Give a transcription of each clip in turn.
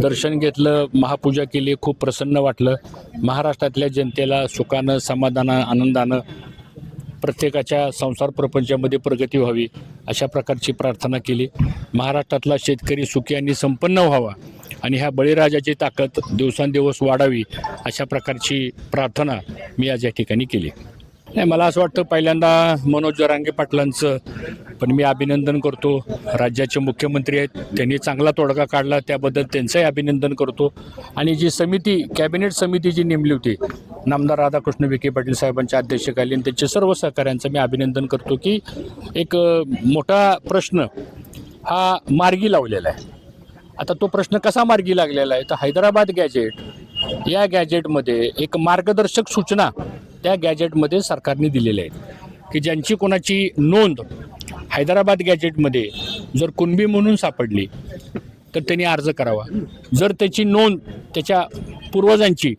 दर्शन घेतलं महापूजा केली खूप प्रसन्न वाटलं. महाराष्ट्रातल्या जनतेला सुखानं समाधानं आनंदानं प्रत्येकाच्या संसार प्रपंचामध्ये प्रगती व्हावी अशा प्रकारची प्रार्थना केली. महाराष्ट्रातला शेतकरी सुखी आणि संपन्न व्हावा आणि ह्या बळीराजाची ताकद दिवसांदिवस वाढावी अशा प्रकारची प्रार्थना मी आज या ठिकाणी केली. नाही मला असं वाटतं पहिल्यांदा मनोज जरांगे पाटलांचं पण मी अभिनंदन करतो. राज्याचे मुख्यमंत्री आहेत त्यांनी चांगला तोडगा काढला त्याबद्दल त्यांचंही अभिनंदन करतो. आणि जी समिती कॅबिनेट समिती जी नेमली होती नामदार राधाकृष्ण विखे पाटील साहेबांच्या अध्यक्षकालीन त्यांच्या सर्व सहकाऱ्यांचं मी अभिनंदन करतो की एक मोठा प्रश्न हा मार्गी लावलेला आहे. आता तो प्रश्न कसा मार्गी लागलेला आहे? तर हैदराबाद गॅजेट या गॅजेटमध्ये एक मार्गदर्शक सूचना त्या गॅजेटमध्ये सरकारने दिलेल्या आहेत. की ज्यांची कोणाची नोंद हैदराबाद गॅजेटमध्ये जर कुणबी म्हणून सापडली तर त्यांनी अर्ज करावा. जर त्याची नोंद त्याच्या पूर्वजांची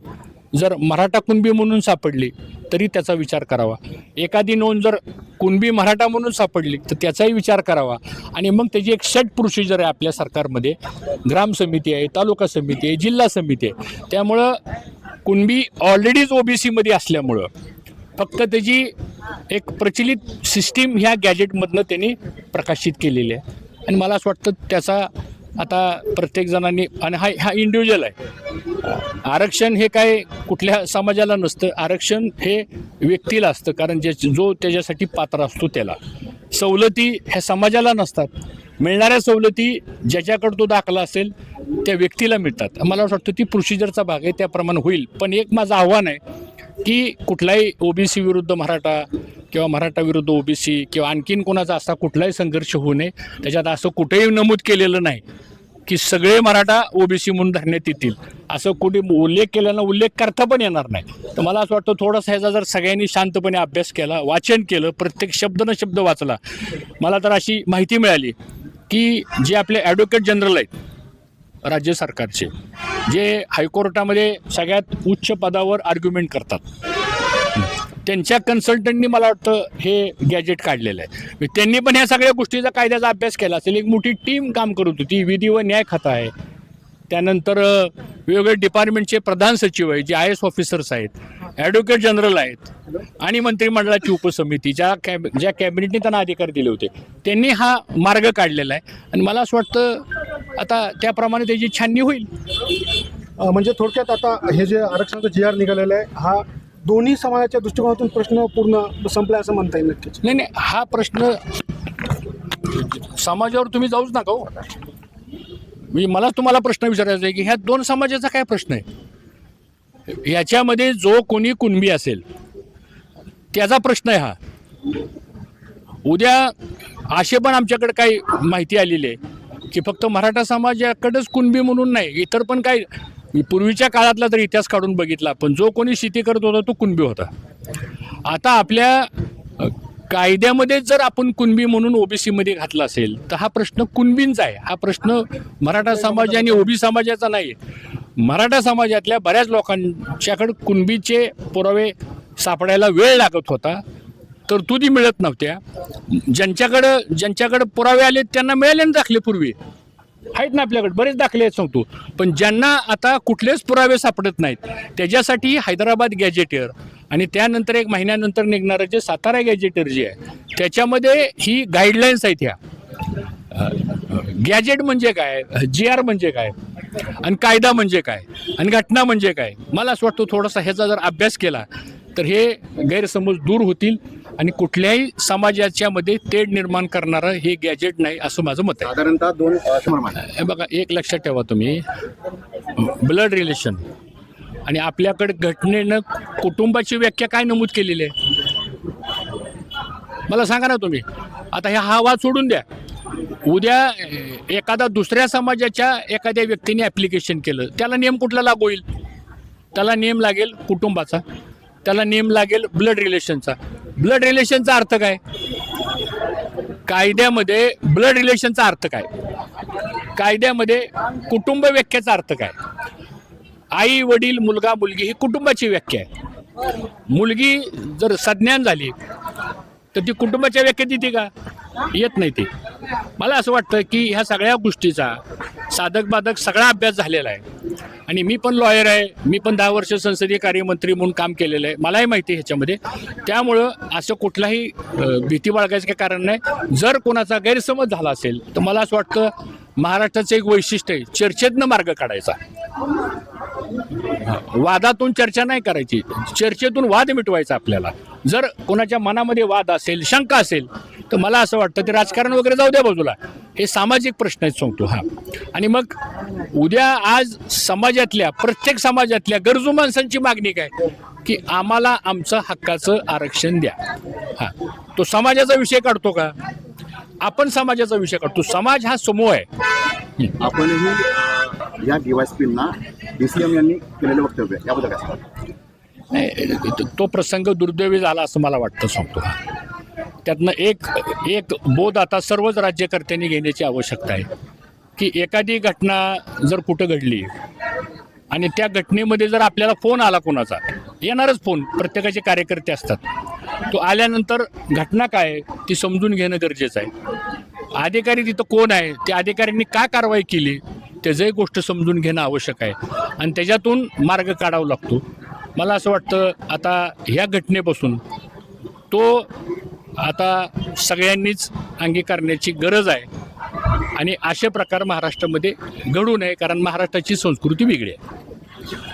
जर मराठा कुणबी म्हणून सापडली तरी त्याचा विचार करावा. एखादी नोंद जर कुणबी मराठा म्हणून सापडली तर त्याचाही विचार करावा. आणि मग त्याची एक सेट प्रोसिजर आहे आपल्या सरकारमध्ये. ग्राम समिती आहे तालुका समिती आहे जिल्हा समिती आहे. त्यामुळं कुणबी ऑलरेडीच ओबीसीमध्ये असल्यामुळं फक्त त्याची एक प्रचलित सिस्टीम ह्या गॅजेटमधनं त्यांनी प्रकाशित केलेली आहे. आणि मला असं वाटतं त्याचा आता प्रत्येक जणांनी आणि हा हा इंडिव्हिज्युअल आहे. आरक्षण हे काय कुठल्या समाजाला नसतं आरक्षण हे व्यक्तीला असतं. कारण जे जो त्याच्यासाठी पात्र असतो त्याला. सवलती ह्या समाजाला नसतात. मिळणाऱ्या सवलती ज्याच्याकडं तो दाखला असेल त्या व्यक्तीला मिळतात. मला असं वाटतं ती प्रोसिजरचा भाग आहे त्याप्रमाणे होईल. पण एक माझं आव्हान आहे की कुठलाही ओबीसी विरुद्ध मराठा किंवा मराठा विरुद्ध ओबीसी किंवा आणखीन कोणाचा असा कुठलाही संघर्ष होऊ नये त्याच्यात असं कुठेही नमूद केलेलं नाही की सगळे मराठा ओबीसी म्हणून धरण्यात येतील. असं कुठे उल्लेख केल्यानं उल्लेख करता पण येणार नाही. तर मला असं वाटतं थोडासा ह्याचा जर सगळ्यांनी शांतपणे अभ्यास केला वाचन केलं प्रत्येक शब्द न शब्द वाचला मला तर अशी माहिती मिळाली की जे आपले ॲडव्होकेट जनरल आहेत राज्य सरकारचे जे हायकोर्टामध्ये सगळ्यात उच्च पदावर आर्ग्युमेंट करतात. त्यांच्या कन्सल्टंटनी मला वाटतं हे गॅजेट काढलेलं आहे. म्हणजे त्यांनी पण ह्या सगळ्या गोष्टीचा कायद्याचा अभ्यास केला असेल. एक मोठी टीम काम करत होती. विधी व न्याय खातं आहे. त्यानंतर वेगवेगळे डिपार्टमेंटचे प्रधान सचिव आहेत जे आय एस ऑफिसर्स आहेत ॲडव्होकेट जनरल आहेत आणि मंत्रिमंडळाची उपसमिती ज्या कॅब ज्या कॅबिनेटने त्यांना अधिकार दिले होते. त्यांनी हा मार्ग काढलेला आहे. आणि मला असं वाटतं आता त्याप्रमाणे त्याची छाननी होईल. म्हणजे थोडक्यात आता हे जे आरक्षणाचा जी आर निघालेला आहे हा दोन्ही समाजाच्या दृष्टिकोनातून प्रश्न पूर्ण संपलाय असं म्हणता येईल नक्कीच. नाही नाही हा प्रश्न समाजावर तुम्ही जाऊच नका हो. मी मला तुम्हाला प्रश्न विचारायचा आहे की ह्या दोन समाजाचा काय प्रश्न आहे? याच्यामध्ये जो कोणी कुणबी असेल त्याचा प्रश्न आहे हा. उद्या असे पण आमच्याकडे काही माहिती आलेली आहे की फक्त मराठा समाजाकडेच कुणबी म्हणून नाही इतर पण काय पूर्वीच्या काळातला जर इतिहास काढून बघितला पण जो कोणी शेती करत होता तो कुणबी होता. आता आपल्या कायद्यामध्ये जर आपण कुणबी म्हणून ओबीसीमध्ये घातला असेल तर हा प्रश्न कुणबींचा आहे. हा प्रश्न मराठा समाज आणि ओबी समाजाचा नाही मराठा समाजातल्या बऱ्याच लोकांच्याकडे कुणबीचे पुरावे सापडायला वेळ लागत होता तरतुदी मिळत नव्हत्या. ज्यांच्याकडं ज्यांच्याकडं पुरावे आले त्यांना मिळाले ना दाखले पूर्वी आहेत ना आपल्याकडे बरेच दाखले आहेत सांगतो पण ज्यांना आता कुठलेच पुरावे सापडत नाहीत त्याच्यासाठी हैदराबाद गॅजेटियर आणि त्यानंतर एक महिन्यानंतर निघणारं जे सातारा गॅजेटियर जे आहे त्याच्यामध्ये ही गाईडलाईन्स आहेत ह्या. गॅजेट म्हणजे काय? जी आर म्हणजे काय? आणि कायदा म्हणजे काय? आणि घटना म्हणजे काय? मला असं वाटतं थोडासा ह्याचा जर अभ्यास केला तर हे गैरसमज दूर होतील आणि कुठल्याही समाजाच्या मध्ये तेढ निर्माण करणारं हे गॅजेट नाही असं माझं मत आहे. साधारणतः दोन बघा एक लक्षात ठेवा तुम्ही. Blood relation. आणि आपल्याकडे घटनेनं कुटुंबाची व्याख्या काय नमूद केलेली आहे? मला सांगा ना तुम्ही. आता ह्या हा वाद सोडून द्या. उद्या एखादा दुसऱ्या समाजाच्या एखाद्या व्यक्तीने ॲप्लिकेशन केलं त्याला नियम कुठला लागू होईल? त्याला नियम लागेल कुटुंबाचा. त्याला नियम लागेल ब्लड रिलेशनचा ब्लड रिलेशनचा अर्थ काय? कायद्यामध्ये ब्लड रिलेशनचा अर्थ काय? कायद्यामध्ये कुटुंब व्याख्याचा अर्थ काय? आई वडील मुलगा मुलगी ही कुटुंबाची व्याख्या आहे. मुलगी जर सज्ञान झाली तर ती कुटुंबाच्या व्याख्येत येते का? येत नाही ती. मला असं वाटतं की ह्या सगळ्या गोष्टीचा साधक बाधक सगळा अभ्यास झालेला आहे. आणि मी पण लॉयर आहे. मी पण दहा वर्ष संसदीय कार्यमंत्री म्हणून काम केलेलं आहे. मलाही माहिती आहे ह्याच्यामध्ये. त्यामुळं असं कुठलाही भीती बाळगायचं काही कारण नाही. जर कोणाचा गैरसमज झाला असेल तर मला असं वाटतं महाराष्ट्राचं एक वैशिष्ट्य आहे. चर्चेतनं मार्ग काढायचा. वादातून चर्चा नाही करायची. चर्चेतून वाद मिटवायचा आपल्याला. जर कोणाच्या मनामध्ये वाद असेल शंका असेल तर मला असं वाटतं ते राजकारण वगैरे जाऊ द्या बाजूला. हे सामाजिक प्रश्न आहेत सांगतो हा. आणि मग उद्या आज समाजातल्या प्रत्येक समाजातल्या गरजू माणसांची मागणी काय? की आम्हाला आमचं हक्काचं आरक्षण द्या. हा. तो समाजाचा विषय काढतो का? आपण समाजाचा विषय काढतो. समाज हा समूह आहे. आपणही अ, या सी एम यांनी केलेलं वक्तव्य याबद्दल काय नाही, तो- प्रसंग दुर्दैवी झाला असं मला वाटतं सांगतो त्यातनं एक एक बोध आता सर्वच राज्यकर्त्यांनी घेण्याची आवश्यकता आहे. की एखादी घटना जर कुठं घडली आणि त्या घटनेमध्ये जर आपल्याला फोन आला कोणाचा येणारच फोन प्रत्येकाचे कार्यकर्ते असतात. तो आल्यानंतर घटना काय आहे ती समजून घेणं गरजेचं आहे. अधिकारी तिथं कोण आहे त्या अधिकाऱ्यांनी का कारवाई केली त्याचंही गोष्ट समजून घेणं आवश्यक आहे. आणि त्याच्यातून मार्ग काढावा लागतो. मला असं वाटतं आता ह्या घटनेपासून तो आता सगळ्यांनीच अंगीकारण्याची गरज आहे. आणि असे प्रकार महाराष्ट्रामध्ये घडू नये कारण महाराष्ट्राची संस्कृती वेगळी आहे.